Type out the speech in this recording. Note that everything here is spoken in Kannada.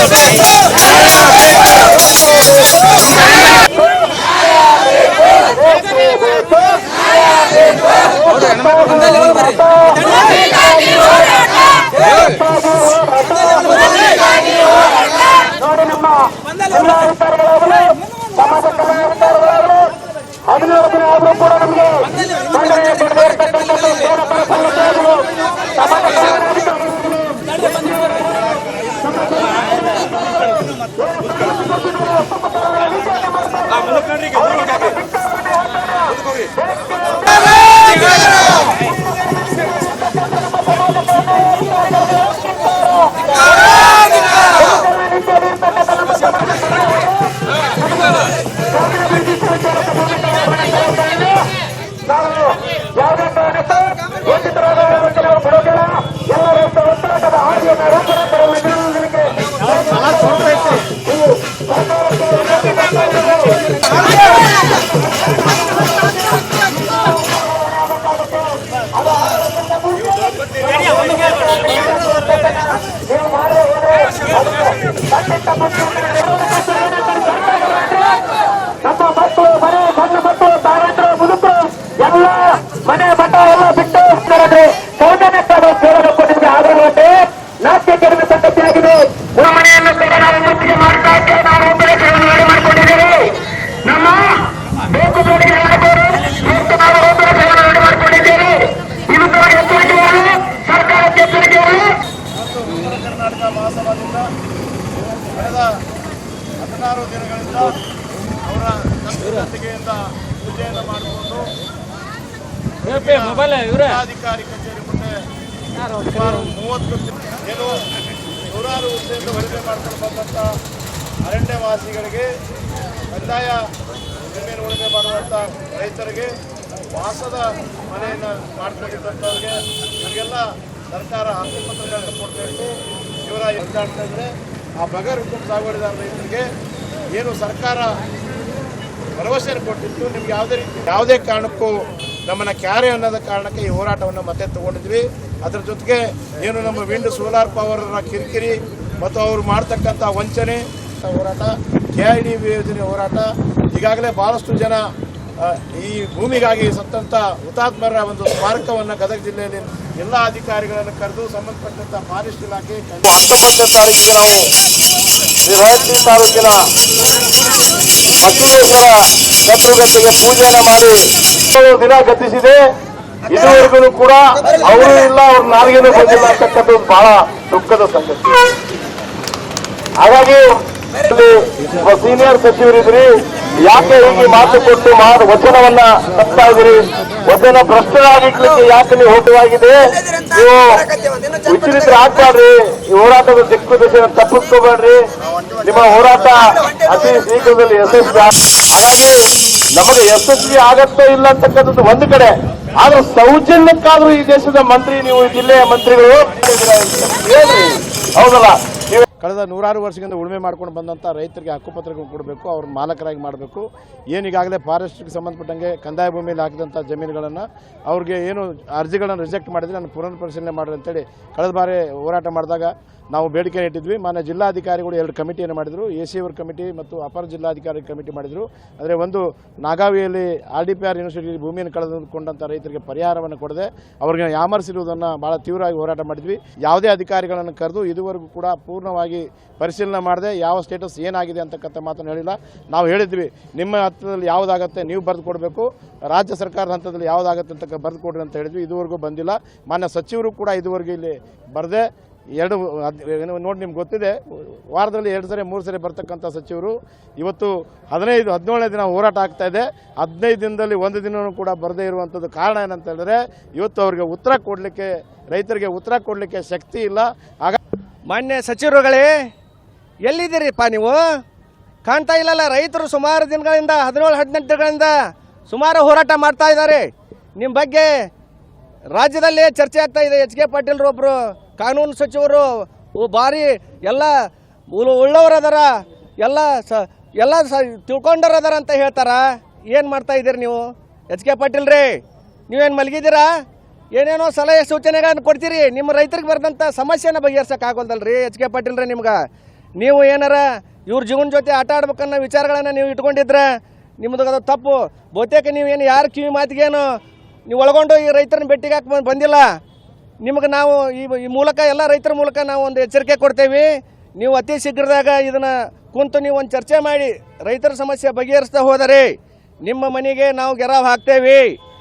ನೋಡಿ ಖಂಡಿತ ನಮ್ಮ ದಿನಗಳಿಂದ ಅವರ ಜೊತೆಗೆಯಿಂದ ಪೂಜೆಯನ್ನು ಮಾಡಿಕೊಂಡು ಜಿಲ್ಲಾಧಿಕಾರಿ ಕಚೇರಿ ಮುಂದೆ ಸುಮಾರು ಮೂವತ್ತು ಏನು ನೂರಾರು ವರ್ಷದಿಂದ ವರದಿ ಮಾಡ್ಕೊಂಡು ಬಂದಂಥ ಅರಣ್ಯವಾಸಿಗಳಿಗೆ ಕಂದಾಯ ಜಮೀನು ಉಳಿಮೆ ಮಾಡುವಂಥ ರೈತರಿಗೆ ವಾಸದ ಮನೆಯನ್ನು ಮಾಡ್ಕೊಂಡಿದ್ದಂಥವ್ರಿಗೆ ಇವರಿಗೆಲ್ಲ ಸರ್ಕಾರ ಹಕ್ಕುಪತ್ರಗಳನ್ನು ಕೊಡಬೇಕು. ಇವರ ಎದ್ದಾಡ್ತಾ ಇದ್ದರೆ. ಆ ಬಗರ್ ಹುಕುಂ ಸಾಗುವಳಿದಾರ ರೈತರಿಗೆ ಏನು ಸರ್ಕಾರ ಭರವಸೆಯನ್ನು ಕೊಟ್ಟಿತ್ತು, ನಿಮ್ಗೆ ಯಾವುದೇ ರೀತಿ ಯಾವುದೇ ಕಾರಣಕ್ಕೂ ನಮ್ಮನ್ನ ಕ್ಯಾರೆ ಅನ್ನೋದ ಕಾರಣಕ್ಕೆ ಈ ಹೋರಾಟವನ್ನು ಮತ್ತೆ ತಗೊಂಡಿದ್ವಿ. ಅದ್ರ ಜೊತೆಗೆ ಏನು ನಮ್ಮ ವಿಂಡ್ ಸೋಲಾರ್ ಪವರ್ ಕಿರಿಕಿರಿ ಮತ್ತು ಅವರು ಮಾಡ್ತಕ್ಕಂಥ ವಂಚನೆ ಹೋರಾಟ, ಕೆ ಐ ಡಿ ಯೋಜನೆ ಹೋರಾಟ, ಈಗಾಗಲೇ ಭಾಳಷ್ಟು ಜನ ಈ ಭೂಮಿಗಾಗಿ ಸತ್ತಂಥ ಹುತಾತ್ಮರ ಒಂದು ಸ್ಮಾರಕವನ್ನು ಗದಗ ಜಿಲ್ಲೆಯಲ್ಲಿ ಎಲ್ಲ ಅಧಿಕಾರಿಗಳನ್ನು ಕರೆದು ಸಂಬಂಧಪಟ್ಟಂಥ ಫಾರೆಸ್ಟ್ ಇಲಾಖೆ ತಾರೀಕಿಗೆ ನಾವು ರಾಯಚೂರು ತಾಲೂಕಿನ ಬಸವೇಶ್ವರ ಕಟ್ಟುಗಟ್ಟಿಗೆ ಪೂಜೆಯನ್ನು ಮಾಡಿ ದಿನ ಗತಿಸಿದೆ. ಇದುವರೆಗೂ ಕೂಡ ಅವರು ಇಲ್ಲ, ಅವ್ರ ನಾಲ್ಗೇನೂ ಬಂದಿಲ್ಲ ಅಂತಕ್ಕಂಥದ್ದು ಬಹಳ ದುಃಖದ ಸಂಗತಿ. ಹಾಗಾಗಿ ಒಬ್ಬ ಸೀನಿಯರ್ ಸಚಿವರಿದ್ರಿ. ಯಾಕೆ ಹೀಗೆ ಮಾತು ಕೊಟ್ಟು ಮಾತು ವಚನವನ್ನ ತಪ್ತಾ ಇದ್ರಿ ವಚನ ಭ್ರಷ್ಟರಾಗಿರ್ಲಿಕ್ಕೆ ಯಾಕೆ ನೀವು ಹೋಟವಾಗಿದೆ ನೀವು ವಿಚಲಿತರ ಆಗ್ಬಾರ್ರಿ ಈ ಹೋರಾಟದ ದಿಕ್ಕು ದಿಶೆಯನ್ನು ತಪ್ಪಿಸ್ಕೋಬೇಡ್ರಿ. ನಿಮ್ಮ ಹೋರಾಟ ಅತಿ ಶೀಘ್ರದಲ್ಲಿ ಯಶಸ್ವಿ ನಮಗೆ ಯಶಸ್ವಿ ಆಗತ್ತೋ ಇಲ್ಲ ಅಂತಕ್ಕಂಥದ್ದು ಒಂದು ಕಡೆ. ಆದ್ರೆ ಸೌಜನ್ಯಕ್ಕಾದ್ರೂ ಈ ದೇಶದ ಮಂತ್ರಿ ನೀವು ಜಿಲ್ಲೆಯ ಮಂತ್ರಿಗಳು. ಹೇಳ್ರಿ. ಹೌದಲ್ಲ? ಕಳೆದ ನೂರಾರು ವರ್ಷದಿಂದ ಉಳುಮೆ ಮಾಡ್ಕೊಂಡು ಬಂದಂಥ ರೈತರಿಗೆ ಹಕ್ಕುಪತ್ರಗಳು ಕೊಡಬೇಕು, ಅವ್ರ ಮಾಲಕರಾಗಿ ಮಾಡಬೇಕು. ಏನೀಗಾಗಲೇ ಫಾರೆಸ್ಟ್ಗೆ ಸಂಬಂಧಪಟ್ಟಂಗೆ ಕಂದಾಯ ಭೂಮಿಯಲ್ಲಿ ಹಾಕಿದಂಥ ಜಮೀನುಗಳನ್ನು ಅವ್ರಿಗೆ ಏನು ಅರ್ಜಿಗಳನ್ನು ರಿಜೆಕ್ಟ್ ಮಾಡಿದರೆ ನಾನು ಪುನರ್ ಪರಿಶೀಲನೆ ಮಾಡ್ರಿ ಅಂತೇಳಿ ಕಳೆದ ಬಾರಿ ಹೋರಾಟ ಮಾಡಿದಾಗ ನಾವು ಬೇಡಿಕೆ ಇಟ್ಟಿದ್ವಿ. ಮಾನ್ಯ ಜಿಲ್ಲಾಧಿಕಾರಿಗಳು ಎರಡು ಕಮಿಟಿಯನ್ನು ಮಾಡಿದರು. ಎ ಸಿ ಅವರ ಕಮಿಟಿ ಮತ್ತು ಅಪರ ಜಿಲ್ಲಾಧಿಕಾರಿ ಕಮಿಟಿ ಮಾಡಿದರು. ಅಂದರೆ ಒಂದು ನಾಗಾವಿಯಲ್ಲಿ R D P R university ಭೂಮಿಯನ್ನು ಕಳೆದುಕೊಂಡಂಥ ರೈತರಿಗೆ ಪರಿಹಾರವನ್ನು ಕೊಡದೆ ಅವ್ರಿಗೆ ಯಾಮರಿಸಿರುವುದನ್ನು ಭಾಳ ತೀವ್ರವಾಗಿ ಹೋರಾಟ ಮಾಡಿದ್ವಿ. ಯಾವುದೇ ಅಧಿಕಾರಿಗಳನ್ನು ಕರೆದು ಇದುವರೆಗೂ ಕೂಡ ಪೂರ್ಣವಾಗಿ ಪರಿಶೀಲನೆ ಮಾಡದೆ ಯಾವ ಸ್ಟೇಟಸ್ ಏನಾಗಿದೆ ಅಂತಕ್ಕಂಥ ಮಾತನ್ನು ಹೇಳಿಲ್ಲ. ನಾವು ಹೇಳಿದ್ವಿ, ನಿಮ್ಮ ಹಂತದಲ್ಲಿ ಯಾವುದಾಗತ್ತೆ ನೀವು ಬರೆದು ಕೊಡಬೇಕು, ರಾಜ್ಯ ಸರ್ಕಾರದ ಹಂತದಲ್ಲಿ ಯಾವುದಾಗತ್ತೆ ಅಂತ ಬರೆದು ಕೊಡ್ರಿ ಅಂತ ಹೇಳಿದ್ವಿ, ಇದುವರೆಗೂ ಬಂದಿಲ್ಲ. ಮಾನ್ಯ ಸಚಿವರು ಕೂಡ ಇದುವರೆಗೂ ಇಲ್ಲಿ ಬರದೆ, ಎರಡು ನೋಡಿ ನಿಮ್ಗೆ ಗೊತ್ತಿದೆ, ವಾರದಲ್ಲಿ ಎರಡು ಸರಿ, ಮೂರು ಸರಿ ಬರ್ತಕ್ಕಂಥ ಸಚಿವರು, ಇವತ್ತು ಹದಿನೈದು, ಹದಿನೇಳನೇ ದಿನ ಹೋರಾಟ ಆಗ್ತಾ ಇದೆ. ಹದಿನೈದು ದಿನದಲ್ಲಿ ಒಂದು ದಿನವೂ ಕೂಡ ಬರದೇ ಇರುವಂಥದ್ದು ಕಾರಣ ಏನಂತ ಹೇಳಿದ್ರೆ, ಇವತ್ತು ಅವರಿಗೆ ಉತ್ತರ ಕೊಡಲಿಕ್ಕೆ, ರೈತರಿಗೆ ಉತ್ತರ ಕೊಡಲಿಕ್ಕೆ ಶಕ್ತಿ ಇಲ್ಲ. ಆಗ ಮಾನ್ಯ ಸಚಿವರುಗಳೇ, ಎಲ್ಲಿದ್ದೀರಿಪ್ಪ ನೀವು? ಕಾಣ್ತಾ ಇಲ್ಲಲ್ಲ, ರೈತರು ಸುಮಾರು ದಿನಗಳಿಂದ, ಹದಿನೇಳು, ಹದಿನೆಂಟು ದಿನಗಳಿಂದ ಸುಮಾರು ಹೋರಾಟ ಮಾಡ್ತಾ ಇದ್ದಾರೆ. ನಿಮ್ಮ ಬಗ್ಗೆ ರಾಜ್ಯದಲ್ಲೇ ಚರ್ಚೆ ಆಗ್ತಾ ಇದೆ. ಎಚ್ ಕೆ ಪಾಟೀಲ್ರು ಒಬ್ಬರು ಕಾನೂನು ಸಚಿವರು ಭಾರಿ ಎಲ್ಲ ಉಳು- ಉಳ್ಳವರದಾರ ಎಲ್ಲ ಸ ಎಲ್ಲ ಸ ತಿಳ್ಕೊಂಡರದಾರ ಅಂತ ಹೇಳ್ತಾರ? ಏನು ಮಾಡ್ತಾ ಇದ್ದೀರಿ ನೀವು? ಎಚ್ ಕೆ ಪಾಟೀಲ್ ರೀ ನೀವೇನು ಮಲಗಿದ್ದೀರಾ? ಏನೇನೋ ಸಲಹೆ ಸೂಚನೆಗಳನ್ನು ಕೊಡ್ತೀರಿ? ನಿಮ್ಮ ರೈತರಿಗೆ ಬರೆದಂಥ ಸಮಸ್ಯೆನ ರೀ ಎಚ್ ಕೆ ಪಾಟೀಲ್ ರೀ ನಿಮ್ಗೆ. ನೀವು ಏನಾರ ಇವ್ರ ಜೀವನ ಜೊತೆ ಆಟ ಆಡ್ಬೇಕನ್ನೋ ವಿಚಾರಗಳನ್ನು ನೀವು ಇಟ್ಕೊಂಡಿದ್ರೆ ನಿಮ್ಮದು ಅದು ತಪ್ಪು. ಬಹುತೇಕ ಏನು ಯಾರು ಕಿವಿ ಮಾತಿಗೇನು ನೀವು ಒಳಗೊಂಡು ಈ ರೈತರನ್ನ ಭೇಟಿಗೆ ಹಾಕಿ ಬಂದಿಲ್ಲ. ನಿಮಗೆ ನಾವು ಈ ಈ ಮೂಲಕ ಎಲ್ಲ ರೈತರ ಮೂಲಕ ನಾವು ಒಂದು ಎಚ್ಚರಿಕೆ ಕೊಡ್ತೇವೆ. ನೀವು ಅತಿ ಶೀಘ್ರದಾಗ ಇದನ್ನು ಕುಂತು ನೀವು ಒಂದು ಚರ್ಚೆ ಮಾಡಿ ರೈತರ ಸಮಸ್ಯೆ ಬಗೆಹರಿಸ್ತಾ ಹೋದರೆ ನಿಮ್ಮ ಮನೆಗೆ ನಾವು ಗೆರಾವ್ ಹಾಕ್ತೇವೆ.